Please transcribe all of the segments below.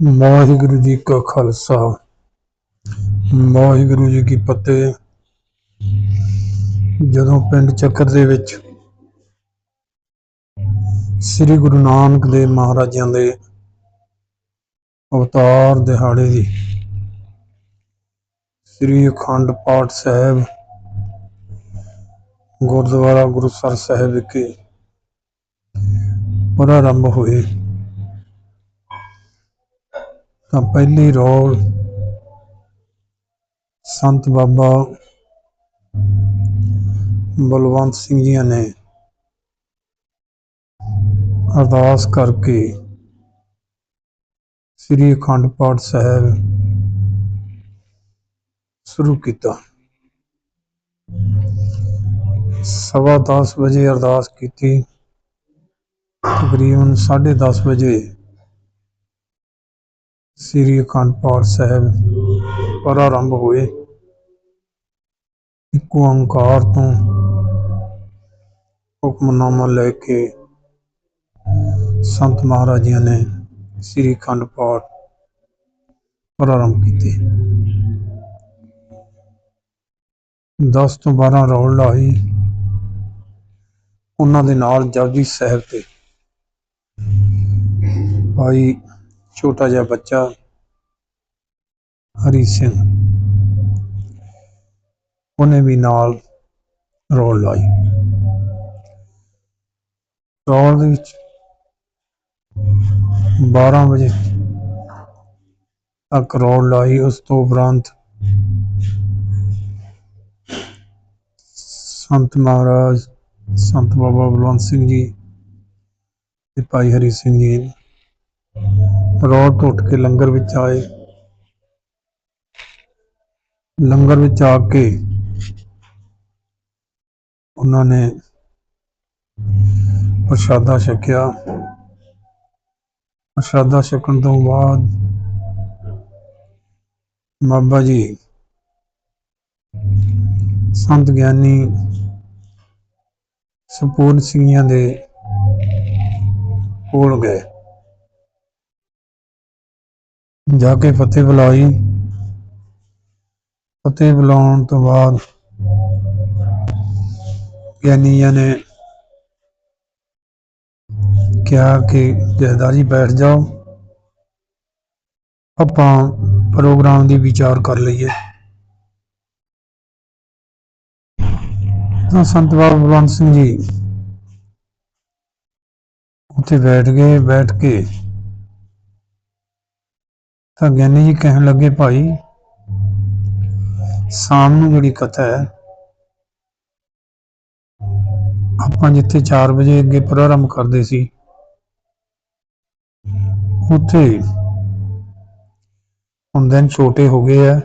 ਵਾਹਿਗੁਰੂ ਜੀ ਕਾ ਖਾਲਸਾ। ਵਾਹਿਗੁਰੂ ਜੀ ਕੀ ਫਤਿਹ। ਜਦੋਂ ਪਿੰਡ ਚੱਕਰ ਦੇ ਵਿੱਚ ਸ੍ਰੀ ਗੁਰੂ ਨਾਨਕ ਦੇਵ ਮਹਾਰਾਜਾਂ ਦੇ ਅਵਤਾਰ ਦਿਹਾੜੇ ਦੀ ਸ੍ਰੀ ਅਖੰਡ ਪਾਠ ਸਾਹਿਬ ਗੁਰਦੁਆਰਾ ਗੁਰੂਸਰ ਸਾਹਿਬ ਵਿਖੇ ਪ੍ਰਾਰੰਭ ਹੋਏ। ਤਾਂ ਪਹਿਲੀ ਰੋਲ ਸੰਤ ਬਾਬਾ ਬਲਵੰਤ ਸਿੰਘ ਜੀ ਨੇ ਅਰਦਾਸ ਕਰਕੇ ਸ੍ਰੀ ਅਖੰਡ ਪਾਠ ਸਾਹਿਬ ਸ਼ੁਰੂ ਕੀਤਾ। ਸਵਾ ਦਸ ਵਜੇ ਅਰਦਾਸ ਕੀਤੀ। ਤਕਰੀਬਨ 10:30 ਵਜੇ ਸ੍ਰੀ ਅਖੰਡ ਪਾਠ ਸਾਹਿਬ ਪ੍ਰਾਰੰਭ ਹੋਏ। ਇੱਕ ਓੰਕਾਰ ਤੋਂ ਹੁਕਮਨਾਮਾ ਲੈ ਕੇ ਸੰਤ ਮਹਾਰਾਜਿਆਂ ਨੇ ਸ੍ਰੀ ਅਖੰਡ ਪਾਠ ਪ੍ਰਾਰੰਭ ਕੀਤੇ। 10 ਤੋਂ 12 ਰੌਲ ਲਾਈ ਉਹਨਾਂ ਦੇ ਨਾਲ ਜਪਜੀ ਸਾਹਿਬ ਤੇ। ਭਾਈ ਛੋਟਾ ਜਿਹਾ ਬੱਚਾ ਹਰੀ ਸਿੰਘ। ਉਹਨੇ ਵੀ ਨਾਲ ਰੋਲ ਲਾਈ। ਰੋਲ ਦੇ ਵਿੱਚ 12 ਵਜੇ ਤੱਕ ਰੋਲ ਲਾਈ। ਉਸ ਤੋਂ ਉਪਰੰਤ ਸੰਤ ਮਹਾਰਾਜ, ਸੰਤ ਬਾਬਾ ਬਲਵੰਤ ਸਿੰਘ ਜੀ ਤੇ ਭਾਈ ਹਰੀ ਸਿੰਘ ਜੀ ਰੋਡ ਤੋਂ ਉੱਠ ਕੇ ਲੰਗਰ ਵਿੱਚ ਆਏ। ਲੰਗਰ ਵਿੱਚ ਆ ਕੇ ਉਹਨਾਂ ਨੇ ਪ੍ਰਸ਼ਾਦਾ ਛਕਿਆ। ਪ੍ਰਸ਼ਾਦਾ ਛਕਣ ਤੋਂ ਬਾਅਦ ਬਾਬਾ ਜੀ ਸੰਤ ਗਿਆਨੀ ਸੰਪੂਰਨ ਸਿੰਘਾਂ ਦੇ ਕੋਲ ਗਏ। ਜਾ ਕੇ ਫਤਿਹ ਬੁਲਾਈ। ਫਤਿਹ ਬੁਲਾਉਣ ਤੋਂ ਬਾਅਦ ਗਿਆਨੀਆਂ ਨੇ ਕਿਹਾ ਕਿ ਜਹਦਾਰੀ ਬੈਠ ਜਾਓ। ਆਪਾਂ ਪ੍ਰੋਗਰਾਮ ਦੀ ਵਿਚਾਰ ਕਰ ਲਈਏ। ਤਾਂ ਸੰਤ ਬਾਬਾ ਬਲਵੰਤ ਸਿੰਘ ਜੀ ਉੱਥੇ ਬੈਠ ਗਏ, ਬੈਠ ਕੇ ਤਾਂ ਗਿਆਨੀ ਜੀ ਕਹਿਣ ਲੱਗੇ, ਭਾਈ, ਸ਼ਾਮ ਨੂੰ ਜਿਹੜੀ ਕਥਾ ਹੈ, ਆਪਾਂ ਜਿੱਥੇ 4 ਵਜੇ ਅੱਗੇ ਪ੍ਰਾਰੰਭ ਕਰਦੇ ਸੀ, ਉੱਥੇ ਹੁਣ ਦਿਨ ਛੋਟੇ ਹੋ ਗਏ ਆ।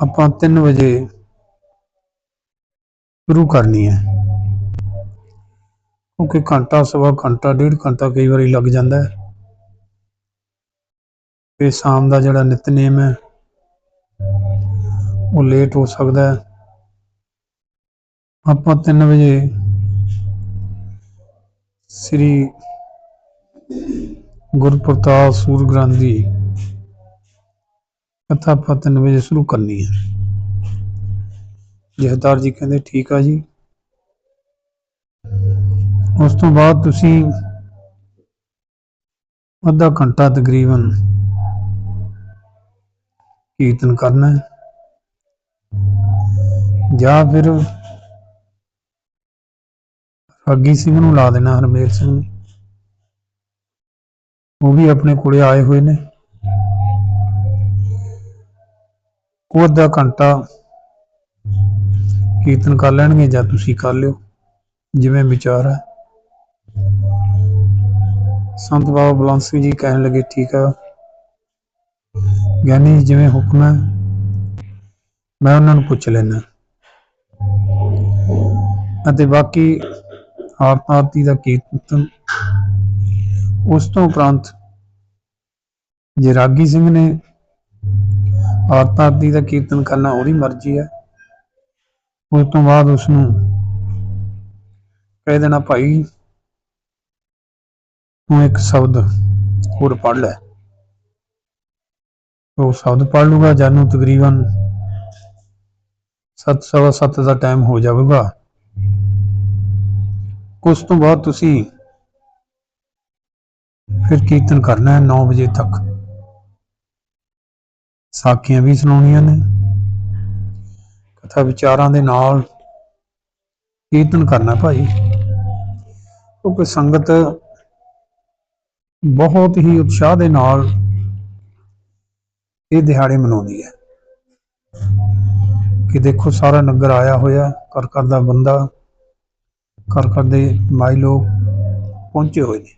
ਆਪਾਂ 3 ਵਜੇ ਸ਼ੁਰੂ ਕਰਨੀ ਹੈ, ਕਿਉਂਕਿ ਘੰਟਾ, ਸਵਾ ਘੰਟਾ, ਡੇਢ ਘੰਟਾ ਕਈ ਵਾਰੀ ਲੱਗ ਜਾਂਦਾ ਹੈ। ਤੇ ਸ਼ਾਮ ਦਾ ਜਿਹੜਾ ਨਿਤਨੇਮ ਹੈ, ਉਹ ਲੇਟ ਹੋ ਸਕਦਾ ਹੈ। ਆਪਾਂ 3 ਵਜੇ ਸ੍ਰੀ ਗੁਰਪ੍ਰਤਾਪ ਸੂਰ ਦੀ ਕਥਾ ਆਪਾਂ 3 ਵਜੇ ਸ਼ੁਰੂ ਕਰਨੀ ਹੈ। ਜਹਦਾਰ ਜੀ ਕਹਿੰਦੇ, ਠੀਕ ਆ ਜੀ। ਉਸ ਤੋਂ ਬਾਅਦ ਤੁਸੀਂ ਅੱਧਾ ਘੰਟਾ ਤਕਰੀਬਨ ਕੀਰਤਨ ਕਰਨਾ ਜਾਂ ਫਿਰ ਅੱਗੀ ਸਿੰਘ ਨੂੰ ਲਾ ਦੇਣਾ, ਹਰਮੇਲ ਸਿੰਘ ਨੂੰ। ਉਹ ਵੀ ਆਪਣੇ ਕੋਲੇ ਆਏ ਹੋਏ ਨੇ। ਉਹ ਅੱਧਾ ਘੰਟਾ ਕੀਰਤਨ ਕਰ ਲੈਣਗੇ ਜਾਂ ਤੁਸੀਂ ਕਰ ਲਿਓ, ਜਿਵੇਂ ਵਿਚਾਰ ਹੈ। ਸੰਤ ਬਾਬਾ ਬਲਵੰਤ ਸਿੰਘ ਜੀ ਕਹਿਣ ਲੱਗੇ, ਠੀਕ ਆ ਗਿਆਨੀ ਜੀ ਜਿਵੇਂ ਹੁਕਮ ਹੈ, ਮੈਂ ਉਹਨਾਂ ਨੂੰ ਪੁੱਛ ਲੈਣਾ ਅਤੇ ਬਾਕੀ ਆਰਤ ਆਰਤੀ ਦਾ ਕੀਰਤਨ ਉਸ ਤੋਂ ਉਪਰੰਤ ਜੇ ਰਾਗੀ ਸਿੰਘ ਨੇ ਆਰਤ ਆਰਤੀ ਦਾ ਕੀਰਤਨ ਕਰਨਾ ਉਹਦੀ ਮਰਜ਼ੀ ਹੈ, ਉਸ ਤੋਂ ਬਾਅਦ ਉਸ ਨੂੰ ਕਹਿ ਦੇਣਾ, ਭਾਈ, ਤੂੰ ਇੱਕ ਸ਼ਬਦ ਹੋਰ ਪੜ੍ਹ ਲੈ। ਉਹ ਸ਼ਬਦ ਪੜ ਲੂਗਾ ਜਦ ਨੂੰ ਤਕਰੀਬਨ ਸੱਤ, ਸਵਾ ਸੱਤ ਦਾ ਟਾਈਮ ਹੋ ਜਾਵੇਗਾ। ਉਸ ਤੋਂ ਬਾਅਦ ਤੁਸੀਂ ਫਿਰ ਕੀਰਤਨ ਕਰਨਾ ਹੈ 9 ਵਜੇ ਤੱਕ। ਸਾਖੀਆਂ ਵੀ ਸੁਣਾਉਣੀਆਂ ਨੇ। ਕਥਾ ਵਿਚਾਰਾਂ ਦੇ ਨਾਲ ਕੀਰਤਨ ਕਰਨਾ ਭਾਈ। ਕਿਉਂਕਿ ਸੰਗਤ ਬਹੁਤ ਹੀ ਉਤਸ਼ਾਹ ਦੇ ਨਾਲ ਇਹ ਦਿਹਾੜੇ ਮਨਾਉਂਦੀ ਹੈ। ਕਿ ਦੇਖੋ ਸਾਰਾ ਨਗਰ ਆਇਆ ਹੋਇਆ ਕਰ ਕਰ ਦਾ ਬੰਦਾ ਕਰ ਕਰ ਦੇ ਮਾਈ ਲੋਕ ਪਹੁੰਚੇ ਹੋਏ ਨੇ।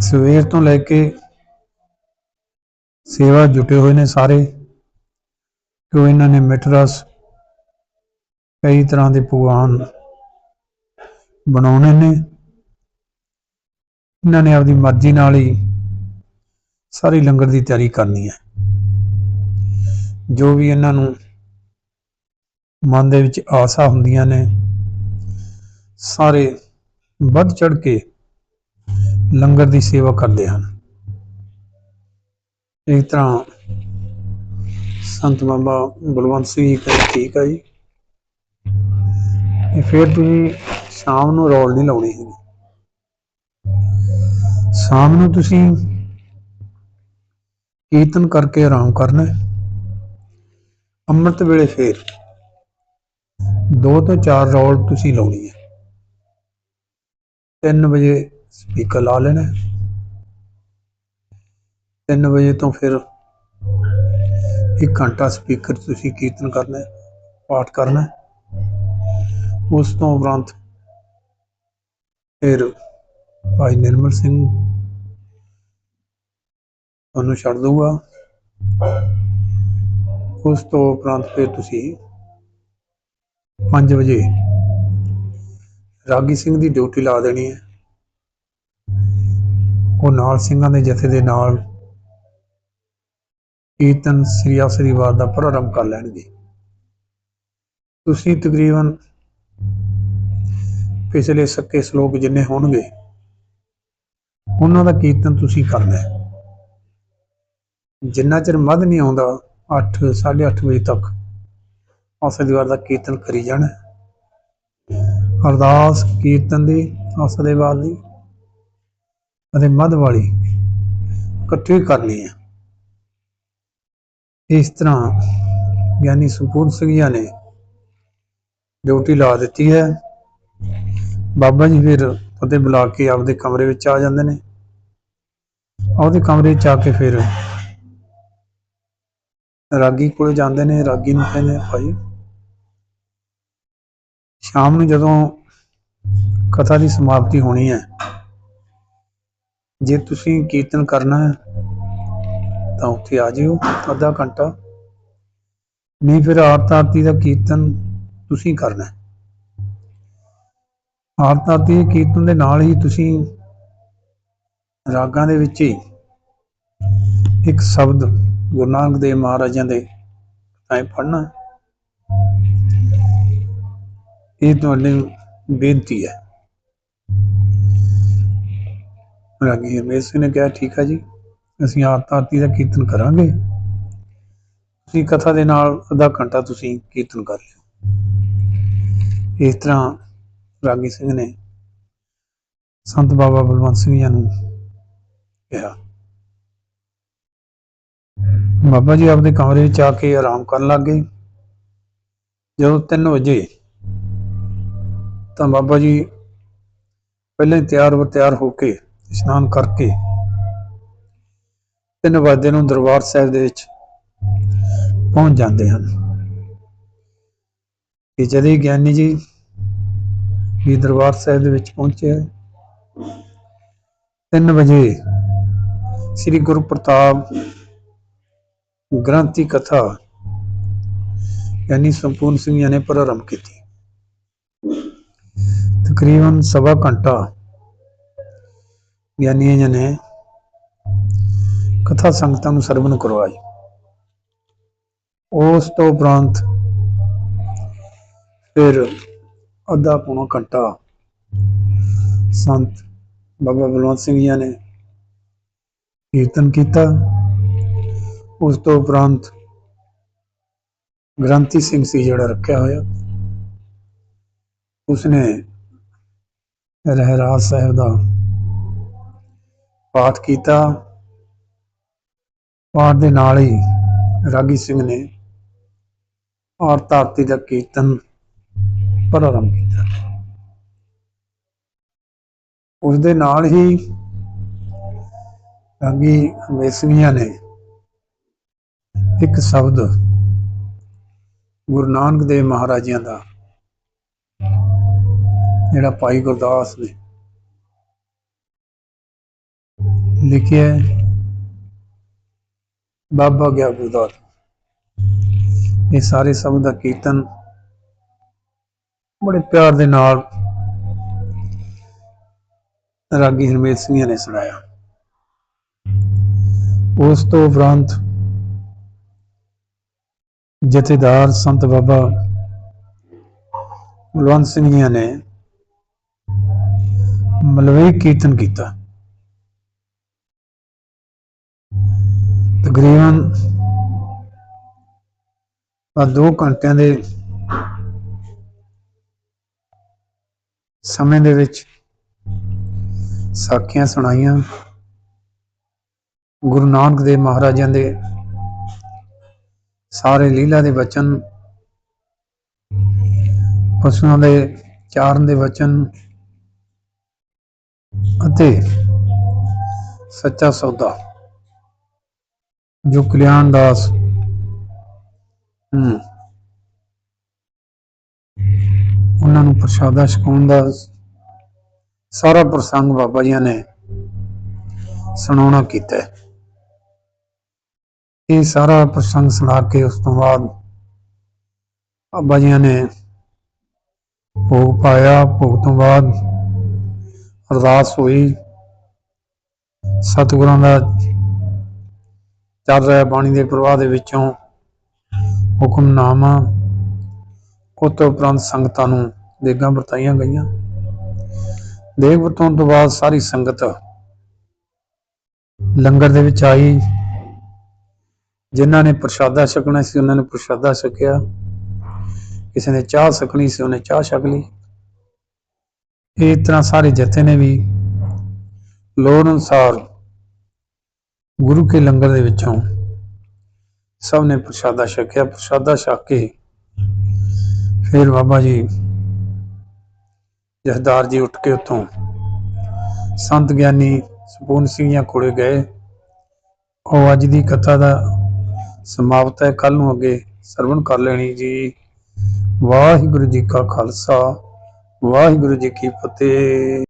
ਸਵੇਰ ਤੋਂ ਲੈ ਕੇ ਸੇਵਾ ਜੁਟੇ ਹੋਏ ਨੇ ਸਾਰੇ। ਕਿਉਂ ਇਹਨਾਂ ਨੇ ਮਿੱਠ ਰਸ ਕਈ ਤਰ੍ਹਾਂ ਦੇ ਪਕਵਾਨ ਬਣਾਉਣੇ ਨੇ। ਇਹਨਾਂ ਨੇ ਆਪਦੀ ਮਰਜ਼ੀ ਨਾਲ ਹੀ ਸਾਰੀ ਲੰਗਰ ਦੀ ਤਿਆਰੀ ਕਰਨੀ ਹੈ। ਜੋ ਵੀ ਇਹਨਾਂ ਨੂੰ ਮਨ ਦੇ ਵਿੱਚ ਆਸਾ ਹੁੰਦੀਆਂ ਨੇ, ਸਾਰੇ ਵੱਧ ਚੜ ਕੇ ਲੰਗਰ ਦੀ ਸੇਵਾ ਕਰਦੇ ਹਨ। ਇਸ ਤਰ੍ਹਾਂ ਸੰਤ ਬਾਬਾ ਬਲਵੰਤ ਸਿੰਘ ਜੀ ਕਹਿੰਦੇ, ਠੀਕ ਹੈ ਜੀ। ਇਹ ਫਿਰ ਤੁਸੀਂ ਸ਼ਾਮ ਨੂੰ ਰੋਲ ਨਹੀਂ ਲਾਉਣੀ ਹੈਗੀ। ਸ਼ਾਮ ਨੂੰ ਤੁਸੀਂ ਕੀਰਤਨ ਕਰਕੇ ਆਰਾਮ ਕਰਨਾ ਹੈ। ਅੰਮ੍ਰਿਤ ਵੇਲੇ ਫੇਰ ਦੋ ਤੋਂ ਚਾਰ ਰੌਲ ਤੁਸੀਂ ਲਾਉਣੀ ਹੈ। 3 ਵਜੇ ਸਪੀਕਰ ਲਾ ਲੈਣਾ 3 ਵਜੇ ਤੋਂ ਫਿਰ ਇੱਕ ਘੰਟਾ ਸਪੀਕਰ ਤੁਸੀਂ ਕੀਰਤਨ ਕਰਨਾ ਹੈ, ਪਾਠ ਕਰਨਾ ਉਸ ਤੋਂ ਉਪਰੰਤ ਫਿਰ ਭਾਈ ਨਿਰਮਲ ਸਿੰਘ ਤੁਹਾਨੂੰ ਛੱਡ ਦਊਗਾ। ਉਸ ਤੋਂ ਉਪਰੰਤ ਫਿਰ ਤੁਸੀਂ 5 ਵਜੇ ਰਾਗੀ ਸਿੰਘ ਦੀ ਡਿਊਟੀ ਲਾ ਦੇਣੀ ਹੈ। ਉਹ ਨਾਲ ਸਿੰਘਾਂ ਦੇ ਜਥੇ ਦੇ ਨਾਲ ਕੀਰਤਨ ਸ੍ਰੀ ਆਸਰੀ ਵਾਰ ਦਾ ਪ੍ਰਾਰੰਭ ਕਰ ਲੈਣਗੇ। ਤੁਸੀਂ ਤਕਰੀਬਨ ਪਿਛਲੇ ਸੱਕੇ ਸ਼ਲੋਕ ਜਿੰਨੇ ਹੋਣਗੇ, ਉਹਨਾਂ ਦਾ ਕੀਰਤਨ ਤੁਸੀਂ ਕਰਨਾ ਹੈ। ਜਿੰਨਾ ਚਿਰ ਮੱਧ ਨਹੀਂ ਆਉਂਦਾ 8 8:30 ਵਜੇ ਤੱਕ, ਆਸਾ ਦੀ ਦਾ ਕੀਰਤਨ ਕਰੀ ਜਾਣਾ ਹੈ। ਅਰਦਾਸ ਕੀਰਤਨ ਦੀ, ਆਸਾ ਦੇ ਵਾਰ ਦੀ, ਅਤੇ ਮੱਧ ਵਾਲੀ ਇਕੱਠੀ ਕਰਨੀ ਹੈ। ਇਸ ਤਰ੍ਹਾਂ ਗਿਆਨੀ ਸੁਪੂਰਨ ਸਿੰਘ ਜੀ ਨੇ ਡਿਊਟੀ ਲਾ ਦਿੱਤੀ ਹੈ। ਬਾਬਾ ਜੀ ਫਿਰ ਫਤਿਹ ਬੁਲਾ ਕੇ ਆਪਦੇ ਕਮਰੇ ਵਿੱਚ ਆ ਜਾਂਦੇ ਨੇ। ਆਪਦੇ ਕਮਰੇ 'ਚ ਆ ਕੇ ਫਿਰ ਰਾਗੀ ਕੋਲ ਜਾਂਦੇ ਨੇ, ਰਾਗੀ ਨੂੰ ਕਹਿੰਦੇ ਭਾਈ ਸ਼ਾਮ ਨੂੰ ਜਦੋਂ ਕਥਾ ਦੀ ਸਮਾਪਤੀ ਹੋਣੀ ਹੈ, ਜੇ ਤੁਸੀਂ ਕੀਰਤਨ ਕਰਨਾ ਹੈ, ਤਾਂ ਉੱਥੇ ਆ ਜਿਓ, ਅੱਧਾ ਘੰਟਾ। ਨਹੀਂ ਫਿਰ ਆਰਤ ਆਰਤੀ ਦਾ ਕੀਰਤਨ ਤੁਸੀਂ ਕਰਨਾ ਹੈ। ਆਰਤ ਆਰਤੀ ਦੇ ਕੀਰਤਨ ਦੇ ਨਾਲ ਹੀ ਤੁਸੀਂ ਰਾਗਾਂ ਦੇ ਵਿੱਚ ਹੀ ਇੱਕ ਸ਼ਬਦ ਗੁਰੂ ਨਾਨਕ ਦੇਵ ਮਹਾਰਾਜਾਂ ਦੇ ਐ ਪੜ੍ਹਨਾ ਇਹ ਤੁਹਾਡੀ ਬੇਨਤੀ ਹੈ। ਰਾਗੀ ਹਰਮੇਸ਼ ਸਿੰਘ ਨੇ ਕਿਹਾ, ਠੀਕ ਹੈ ਜੀ, ਅਸੀਂ ਆਰਤ ਆਰਤੀ ਦਾ ਕੀਰਤਨ ਕਰਾਂਗੇ। ਤੁਸੀਂ ਕਥਾ ਦੇ ਨਾਲ ਅੱਧਾ ਘੰਟਾ ਤੁਸੀਂ ਕੀਰਤਨ ਕਰ ਲਿਓ। ਇਸ ਤਰ੍ਹਾਂ ਰਾਗੀ ਸਿੰਘ ਨੇ ਸੰਤ ਬਾਬਾ ਬਲਵੰਤ ਸਿੰਘ ਜੀ ਨੂੰ ਕਿਹਾ। ਬਾਬਾ ਜੀ ਆਪਦੇ ਕਮਰੇ ਵਿੱਚ ਆ ਕੇ ਆਰਾਮ ਕਰਨ ਲੱਗ ਗਏ। ਜਦੋਂ 3 ਵਜੇ ਤਾਂ ਬਾਬਾ ਜੀ ਪਹਿਲਾਂ ਹੀ ਤਿਆਰ ਵਰ ਤਿਆਰ ਹੋ ਕੇ ਇਸ਼ਨਾਨ ਕਰਕੇ 3 ਵਜੇ ਨੂੰ ਦਰਬਾਰ ਸਾਹਿਬ ਦੇ ਵਿੱਚ ਪਹੁੰਚ ਜਾਂਦੇ ਹਨ। ਕਿ ਜਦੇ ਗਿਆਨੀ ਜੀ, ਵੀ ਦਰਬਾਰ ਸਾਹਿਬ ਦੇ ਵਿੱਚ ਪਹੁੰਚੇ 3 ਵਜੇ ਸ੍ਰੀ ਗੁਰੂ ਪ੍ਰਤਾਪ ਗ੍ਰੰਥੀ ਕਥਾ ਯਾਨੀ ਸੰਪੂਰਨ ਸਿੰਘ ਨੇ ਪ੍ਰਾਰੰਭ ਕੀਤੀ। ਤਕਰੀਬਨ ਸਵਾ ਘੰਟਾ ਗਿਆਨੀ ਜੀ ਨੇ ਕਥਾ ਸੰਗਤਾਂ ਨੂੰ ਸਰਵਨ ਕਰਵਾਈ। ਉਸ ਤੋਂ ਉਪਰੰਤ ਫਿਰ ਅੱਧਾ ਪੌਣਾ ਘੰਟਾ ਸੰਤ ਬਾਬਾ ਬਲਵੰਤ ਸਿੰਘ ਜੀ ਨੇ ਕੀਰਤਨ ਕੀਤਾ। ਉਸ ਤੋਂ ਉਪਰੰਤ ਗ੍ਰੰਥੀ ਸਿੰਘ ਸੀ ਜਿਹੜਾ ਰੱਖਿਆ ਹੋਇਆ। ਉਸਨੇ ਰਹਿਰਾਜ ਸਾਹਿਬ ਦਾ ਪਾਠ ਕੀਤਾ। ਪਾਠ ਦੇ ਨਾਲ ਹੀ ਰਾਗੀ ਸਿੰਘ ਨੇ ਔਰਤ ਆਰਤੀ ਦਾ ਕੀਰਤਨ ਪ੍ਰਾਰੰਭ ਕੀਤਾ। ਉਸ ਦੇ ਨਾਲ ਹੀ ਰਾਗੀ ਹਮੇਸ਼ੀਆਂ ਨੇ ਇੱਕ ਸ਼ਬਦ ਗੁਰੂ ਨਾਨਕ ਦੇਵ ਮਹਾਰਾਜਿਆਂ ਦਾ, ਜਿਹੜਾ ਭਾਈ ਗੁਰਦਾਸ ਨੇ ਲਿਖਿਆ ਬਾਬਾ ਗਿਆ ਗੁਰਦਾਸ, ਇਹ ਸਾਰੇ ਸ਼ਬਦ ਦਾ ਕੀਰਤਨ ਬੜੇ ਪਿਆਰ ਦੇ ਨਾਲ ਰਾਗੀ ਹਰਮੇਤ ਸਿੰਘ ਨੇ ਸੁਣਾਇਆ। ਉਸ ਤੋਂ ਉਪਰੰਤ ਜਥੇਦਾਰ ਸੰਤ ਬਾਬਾ ਬਲਵੰਤ ਸਿੰਘ ਜੀ ਨੇ ਮਲਵਈ ਕੀਰਤਨ ਕੀਤਾ। ਤਕਰੀਬਨ ਆ 2 ਘੰਟਿਆਂ ਦੇ ਸਮੇਂ ਦੇ ਵਿੱਚ ਸਾਖੀਆਂ ਸੁਣਾਈਆਂ। ਗੁਰੂ ਨਾਨਕ ਦੇਵ ਮਹਾਰਾਜਾਂ ਦੇ ਸਾਰੇ ਲੀਲਾ ਦੇ ਵਚਨ ਪਸ਼ੂਆਂ ਦੇ ਚਾਰਨ ਦੇ ਵਚਨ ਅਤੇ ਸੱਚਾ ਸੌਦਾ ਜੋ ਕਲਿਆਣ ਦਾਸ ਹਮ, ਉਹਨਾਂ ਨੂੰ ਪ੍ਰਸ਼ਾਦਾ ਛਕਾਉਣ ਦਾ ਸਾਰਾ ਪ੍ਰਸੰਗ ਬਾਬਾ ਜੀ ਨੇ ਸੁਣਾਉਣਾ ਕੀਤਾ ਹੈ। ਇਹ ਸਾਰਾ ਪ੍ਰਸੰਗ ਸੁਣਾ ਕੇ ਉਸ ਤੋਂ ਬਾਅਦ ਬਾਬਾ ਜੀ ਨੇ ਭੋਗ ਪਾਇਆ। ਭੋਗ ਤੋਂ ਬਾਅਦ ਅਰਦਾਸ ਹੋਈ। ਸਤਿਗੁਰਾਂ ਦਾ ਚੱਲ ਰਿਹਾ ਬਾਣੀ ਦੇ ਪ੍ਰਵਾਹ ਦੇ ਵਿੱਚੋਂ ਹੁਕਮਨਾਮਾ ਉਸ ਉਪਰੰਤ ਸੰਗਤਾਂ ਨੂੰ ਦੇਗਾਂ ਵਰਤਾਈਆਂ ਗਈਆਂ। ਦੇਗ ਵਰਤਾਉਣ ਤੋਂ ਬਾਅਦ ਸਾਰੀ ਸੰਗਤ ਲੰਗਰ ਦੇ ਵਿੱਚ ਆਈ। ਜਿਨ੍ਹਾਂ ਨੇ ਪ੍ਰਸ਼ਾਦਾ ਛਕਣਾ ਸੀ, ਉਹਨਾਂ ਨੇ ਪ੍ਰਸ਼ਾਦਾ ਛਕਿਆ। ਕਿਸੇ ਨੇ ਚਾਹ ਛਕਣੀ ਸੀ, ਉਹਨੇ ਚਾਹ ਛਕ ਲਈ। ਇਹ ਤਰ੍ਹਾਂ ਸਾਰੇ ਜਥੇ ਨੇ ਵੀ ਲੋੜ ਅਨੁਸਾਰ ਗੁਰੂ ਕੇ ਲੰਗਰ ਦੇ ਵਿੱਚੋਂ ਸਭ ਨੇ ਪ੍ਰਸ਼ਾਦਾ ਛਕਿਆ। ਪ੍ਰਸ਼ਾਦਾ ਛਕ ਕੇ ਫਿਰ ਬਾਬਾ ਜੀ ਜਹਦਾਰ ਜੀ ਉੱਠ ਕੇ ਉੱਥੋਂ ਸੰਤ ਗਿਆਨੀ ਸਪੂਨ ਸਿੰਘਾਂ ਕੋਲੇ ਗਏ। ਉਹ ਅੱਜ ਦੀ ਕਥਾ ਦਾ ਸਮਾਪਤ ਹੈ। ਕੱਲ ਨੂੰ ਅੱਗੇ ਸਰਵਣ ਕਰ ਲੈਣੀ ਜੀ। ਵਾਹਿਗੁਰੂ ਜੀ ਕਾ ਖਾਲਸਾ। ਵਾਹਿਗੁਰੂ ਜੀ ਕੀ ਫਤਿਹ।